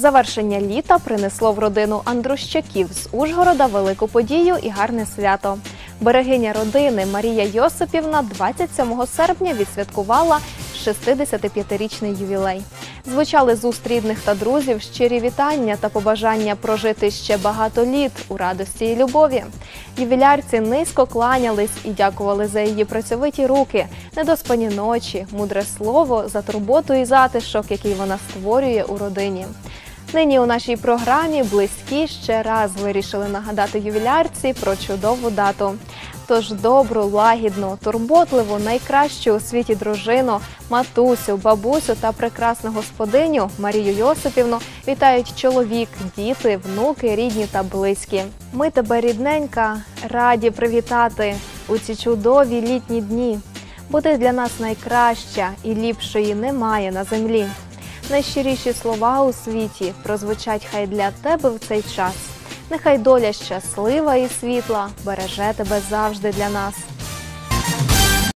Завершення літа принесло в родину Андрущаків з Ужгорода велику подію і гарне свято. Берегиня родини Марія Йосипівна 27 серпня відсвяткувала 65-річний ювілей. Звучали з уст рідних та друзів щирі вітання та побажання прожити ще багато літ у радості і любові. Ювілярці низько кланялись і дякували за її працьовиті руки, недоспані ночі, мудре слово за турботу і затишок, який вона створює у родині. Нині у нашій програмі близькі ще раз вирішили нагадати ювілярці про чудову дату. Тож добру, лагідну, турботливу, найкращу у світі дружину, матусю, бабусю та прекрасну господиню Марію Йосипівну вітають чоловік, діти, внуки, рідні та близькі. Ми тебе, рідненька, раді привітати у ці чудові літні дні. Бо ти для нас найкраща і ліпшої немає на землі. Найщиріші слова у світі прозвучать хай для тебе в цей час. Нехай доля щаслива і світла береже тебе завжди для нас.